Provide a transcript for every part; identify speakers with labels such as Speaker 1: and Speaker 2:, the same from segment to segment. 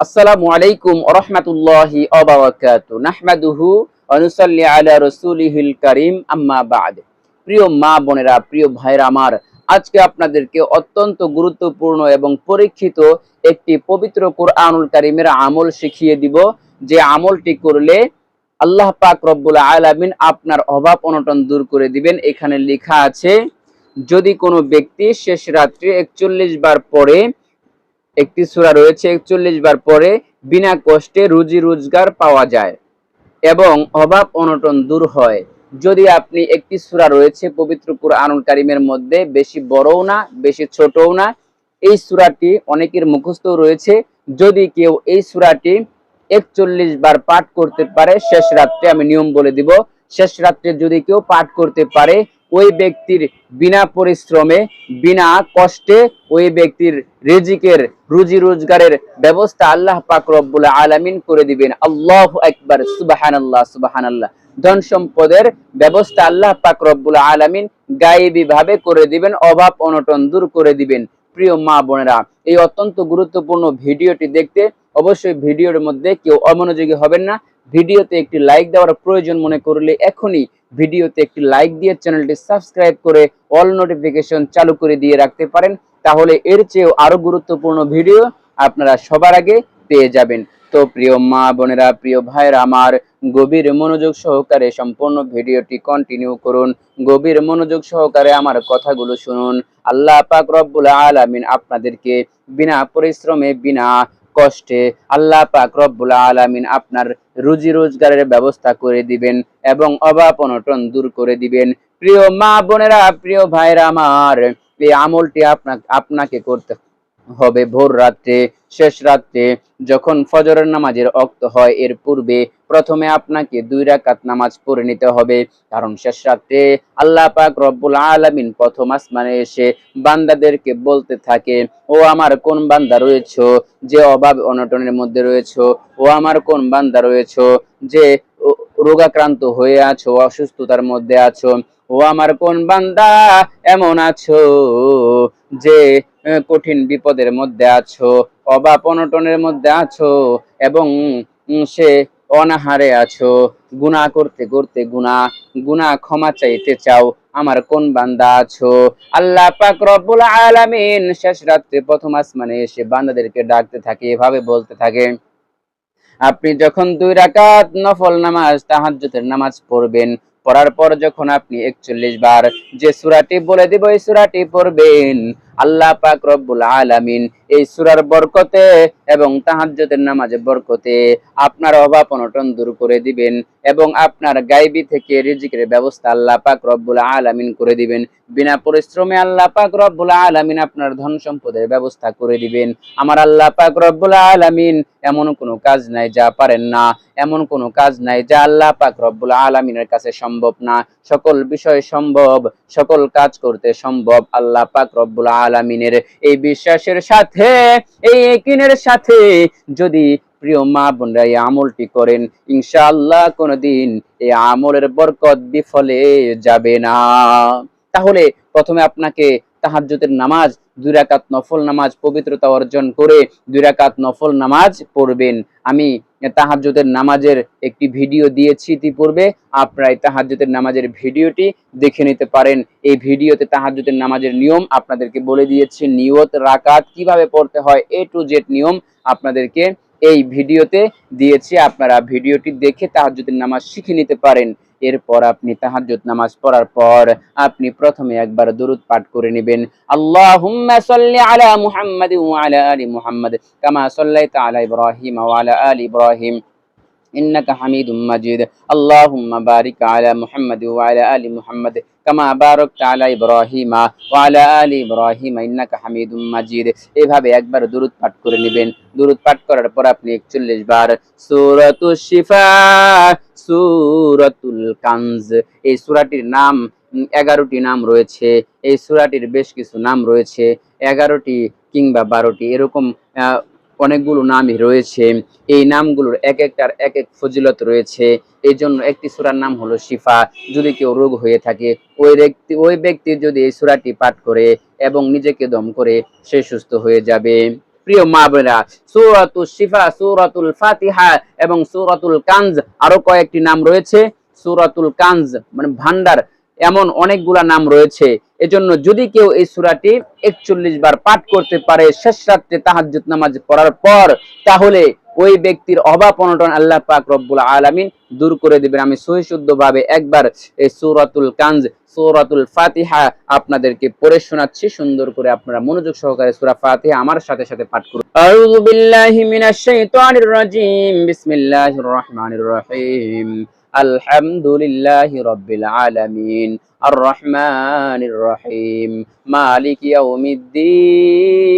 Speaker 1: আসসালামু আলাইকুম ওরহমাতুল্লাহি অবারাকাতু নাহমাদুহু অনুসাল্লি আলা রসুলিহিল করিম, আম্মা বাদ। প্রিয় মা বোনেরা, প্রিয় ভাইরা আমার, আজকে আপনাদেরকে অত্যন্ত গুরুত্বপূর্ণ এবং পরীক্ষিত একটি পবিত্র কোরআনুল কারিমের আমল শিখিয়ে দিব। যে আমলটি করলে আল্লাহ পাক রব্বুল আলামিন আপনার অভাব অনটন দূর করে দিবেন। এখানে লেখা আছে, যদি কোনো ব্যক্তি শেষ রাত্রে একচল্লিশ বার পরে একটি সূরা রয়েছে একচল্লিশ বার পরে বিনা কষ্টে রুজি রোজগার পাওয়া যায় এবং অভাব অনটন দূর হয়। যদি আপনি একটি সূরা রয়েছে পবিত্র কুরআনুল কারিমের মধ্যে বেশি বড়ও না, বেশি ছোটও না, এই সূরাটি অনেকের মুখস্থ রয়েছে। যদি কেউ এই সূরাটি একচল্লিশ বার পাঠ করতে পারে, শেষ রাত্রে আমি নিয়ম বলে দিব, শেষ রাত্রে যদি কেউ পাঠ করতে পারে ওই ব্যক্তির বিনা পরিশ্রমে, বিনা কষ্টে ওই ব্যক্তির রেজিকের, রুজি রোজগারের ব্যবস্থা আল্লাহ পাক রব্বুল আলামিন করে দিবেন। আল্লাহ একবার সুবাহান আল্লাহ সুবাহান আল্লাহ ধন সম্পদের ব্যবস্থা আল্লাহ পাক রব্বুল আলামিন গায়েবী ভাবে করে দিবেন, অভাব অনটন দূর করে দিবেন। প্রিয় মা বোনেরা, এই অত্যন্ত গুরুত্বপূর্ণ ভিডিওটি দেখতে অবশ্যই ভিডিওর মধ্যে কেউ অমনোযোগী হবেন না। ভিডিওতে একটি লাইক দেওয়ার প্রয়োজন মনে করলে এখনই ভিডিওতে একটি লাইক দিয়ে চ্যানেলটি সাবস্ক্রাইব করে অল নোটিফিকেশন চালু করে দিয়ে রাখতে পারেন। তাহলে এর চেয়েও আরও গুরুত্বপূর্ণ ভিডিও আপনারা সবার আগে পেয়ে যাবেন। তো প্রিয় মা বোনেরা, প্রিয় ভাইরা আমার গভীর মনোযোগ সহকারে সম্পূর্ণ ভিডিওটি কন্টিনিউ করুন। গভীর মনোযোগ সহকারে আমার কথাগুলো শুনুন। আল্লাহ পাক রব্বুল আলামিন আপনাদেরকে বিনা পরিশ্রমে, বিনা কষ্টে আল্লাহ পাক রব্বুল আলামিন আপনার রুজি রোজগারের ব্যবস্থা করে দিবেন এবং অভাব অনটন দূর করে দিবেন। প্রিয় মা বোনেরা, প্রিয় ভাইরা আমার এই আমলটি আপনাকে আপনাকে করতে হবে ভোর রাত্রে, শেষ রাত্রে। যখন ফজরের নামাজের অক্ত হয়, এর পূর্বে প্রথমে আপনাকে দুই রাকাত নামাজ পড়ে নিতে হবে। কারণ শেষ রাত্রে আল্লাহ পাক রব্বুল আলামিন প্রথম আসমানে এসে বান্দাদেরকে বলতে থাকে, ও আমার কোন বান্দা রয়েছে যে অভাব অনটনের মধ্যে রয়েছে? ও আমার কোন বান্দা রয়েছে যে রোগাক্রান্ত হয়ে আছো, অসুস্থতার মধ্যে আছো, ও আমার কোন বান্দা এমন আছো যে কঠিন বিপদের মধ্যে আছো অভাব অনটনের মধ্যে আছো এবং সে অনাহারে আছো। গুনাহ করতে করতে গুনাহ গুনাহ ক্ষমা চাইতে চাও, আমার কোন বান্দা আছো? আল্লাহ পাক রব্বুল আলামিন শেষ রাত্রে প্রথম আসমানে এসে বান্দাদেরকে ডাকতে থাকে, এভাবে বলতে থাকে আপনি যখন দুই রাকাত নফল নামাজ, তাহাজ্জুদের নামাজ পড়বেন, পড়ার পর যখন আপনি একচল্লিশ বার যে সুরাটি বলে দিব, এই সুরাটি পড়বেন আল্লাহ পাক রব্বুল আলামিন এই সূরার বরকতে এবং তাহাজ্জুদের নামাজের বরকতে আপনার অভাব অনটন দূর করে দিবেন এবং আপনার গায়বী থেকে রিজিকের ব্যবস্থা আল্লাহ পাক রব্বুল আলামিন করে দিবেন। বিনা পরিশ্রমে আল্লাহ পাক রব্বুল আলামিন আপনার ধন সম্পদের ব্যবস্থা করে দিবেন। আমার আল্লাহ পাক রব্বুল আলামিন এমন কোনো কাজ নাই যা পারেন না, এমন কোনো কাজ নাই যা আল্লাহ পাক রব্বুল আলামিনের কাছে সম্ভব না। সকল বিষয় সম্ভব, সকল কাজ করতে সম্ভব আল্লাহ পাক রব্বুল আলামিনের এই বিশ্বাসের সাথে, এই একিনের সাথে যদি প্রিয় মা বোনরা এই আমলটি করেন, ইনশাআল্লাহ কোনোদিন এই আমলের বরকত বিফলে যাবে না। তাহলে প্রথমে আপনাকে তাহাজ্জুদের নামাজ, দুই রাকাত নফল নামাজ পবিত্রতা অর্জন করে দুই রাকাত নফল নামাজ পড়বেন। আমি তাহাজ্জুদের নামাজের একটি ভিডিও দিয়েছি ইতিপূর্বে আপনারা এই নামাজের ভিডিওটি দেখে নিতে পারেন। এই ভিডিওতে তাহাজ্জুদের নামাজের নিয়ম আপনাদেরকে বলে দিয়েছি, নিয়ত, রাকাত কীভাবে পড়তে হয় এ টু জেড নিয়ম আপনাদেরকে এই ভিডিওতে দিয়েছি। আপনারা ভিডিওটি দেখে তাহাজ্জুদের নামাজ শিখে নিতে পারেন। এরপর আপনি তাহাজ্জুদ নামাজ পড়ার পর আপনি প্রথমে একবার দুরুদ পাঠ করে নেবেন আল্লাহুম্মা সাল্লি আলা মুহাম্মাদ ওয়া আলা আলি মুহাম্মাদ কামা সাল্লাইতা আলা ইব্রাহিম ওয়া আলা আলি ইব্রাহিম إنك حميد مجيد اللهم بارك على محمد وعلى آل محمد كما باركت على إبراهيم وعلى آل إبراهيم إنك حميد مجيد এভাবে একবার দুরুদ পাঠ করে নেবেন দুরুদ পাঠ করার পর আপনি 41 বার সূরাতুল শিফা সূরাতুল কানজ। এই সূরাটির নাম এগারোটি নাম রয়েছে। এই সূরাটির বেশ কিছু নাম রয়েছে, এগারোটি কিংবা বারোটি, এরকম অনেকগুলো নামই রয়েছে। এই নামগুলোর এক একটার এক এক ফজিলত রয়েছে। এই জন্য একটি সূরার নাম হলো শিফা। যদি কেউ রোগ হয়ে থাকে, ওই ব্যক্তি ওই ব্যক্তি যদি এই সূরাটি পাঠ করে এবং নিজেকে দম করে, সে সুস্থ হয়ে যাবে। প্রিয় মা বোনেরা সুরাতুল শিফা, সুরাতুল ফাতিহা এবং সুরাতুল কানজ আরও কয়েকটি নাম রয়েছে। সুরাতুল কানজ মানে ভান্ডার, এমন অনেকগুলা নাম রয়েছে। এজন্য যদি কেউ এই সুরাটি একচল্লিশ বার পাঠ করতে পারে, শেষ রাত্রে তাহাজ্জুদ নামাজ পড়ার পর, তাহলে ওই ব্যক্তির অভাব অনটন আল্লাহ পাক রব্বুল আলামিন দূর করে দিবেন। আমি সহি ভাবে একবার এই সূরাতুল কানজ, সূরাতুল ফাতিহা আপনাদেরকে পড়ে শোনাচ্ছি। সুন্দর করে আপনারা মনোযোগ সহকারে সূরা ফাতিহা আমার সাথে সাথে পাঠ করুন। আউযু বিল্লাহি মিনাশ শাইতানির রাজিম। বিসমিল্লাহির রহমানির রহিম। আলহামদুলিল্লাহি আলামিন। আর রহমানির রহিম। মালিক ইয়াউমিদ্দিন।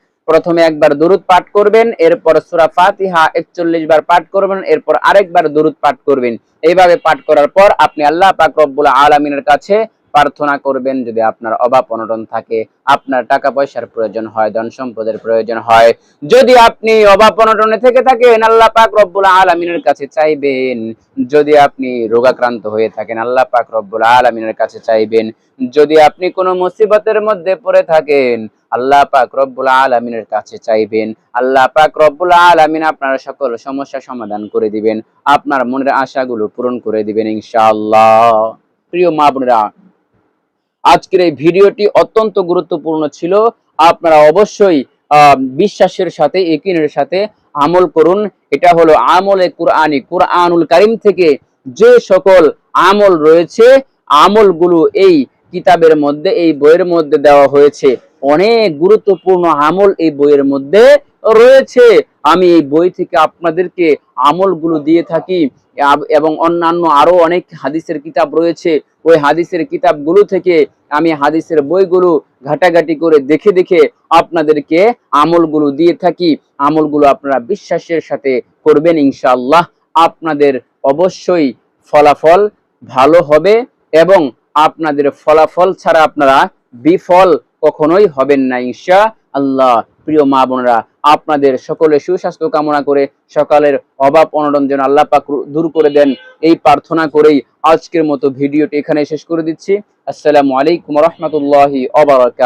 Speaker 1: প্রথমে একবার দূরত পাঠ করবেন, এরপর সুরা ফাতিহা 41 বার পাঠ করবেন, এরপর আরেকবার দূরত পাঠ করবেন। এইভাবে পাঠ করার পর আপনি আল্লাহ পাক রব্বুল আলমিনের কাছে প্রার্থনা করবেন, যদি আপনার অভাব অনটন থাকে, আপনার টাকা পয়সার প্রয়োজন হয় ধন সম্পদের প্রয়োজন হয়, যদি আপনি অভাব অনটনে থেকে থাকেন, আল্লাহ পাক রব্বুল আলামিনের কাছে চাইবেন। যদি আপনি রোগাক্রান্ত হয়ে থাকেন, আল্লাহ পাক রব্বুল আলামিনের কাছে চাইবেন। যদি আপনি কোনো মুসিবতের মধ্যে পড়ে থাকেন, আল্লাহ পাক রব্বুল আলামিনের কাছে চাইবেন। আল্লাহ পাক রব্বুল আলামিন আপনার সকল সমস্যা সমাধান করে দিবেন। আপনার মনের আশাগুলো পূরণ করে দিবেন, ইনশাআল্লাহ। প্রিয় মা বোনেরা আজকের এই ভিডিওটি অত্যন্ত গুরুত্বপূর্ণ ছিল। আপনারা অবশ্যই বিশ্বাসের সাথে একিনের সাথে আমল করুন। এটা হলো আমলে কুরআনি কুরআনুল কারিম থেকে যে সকল আমল রয়েছে, আমলগুলো এই কিতাবের মধ্যে, এই বইয়ের মধ্যে দেওয়া হয়েছে। অনেক গুরুত্বপূর্ণ আমল এই বইয়ের মধ্যে। রয়েছে। আমি এই বই থেকে আপনাদেরকে আমলগুলো দিয়ে থাকি এবং অন্যান্য আরও অনেক হাদিসের কিতাব রয়েছে। ওই হাদিসের কিতাবগুলো থেকে আমি হাদিসের বইগুলো ঘাটাঘাটি করে দেখে দেখে আপনাদেরকে আমলগুলো দিয়ে থাকি। আমলগুলো আপনারা বিশ্বাসের সাথে করবেন ইনশাল্লাহ আপনাদের অবশ্যই ফলাফল ভালো হবে এবং আপনাদের ফলাফল ছাড়া আপনারা বিফল কখনোই হবেন না ইনশা আল্লাহ প্রিয় মা বোনেরা আপনাদের সকলে সুস্বাস্থ্য কামনা করে সকালের অভাব অনটন যেন আল্লাহ পাক দূর করে দেন এই প্রার্থনা করেই আজকের মতো ভিডিওটি এখানে শেষ করে দিচ্ছি। আসসালামু আলাইকুম রহমতুল্লাহি অবরাকাত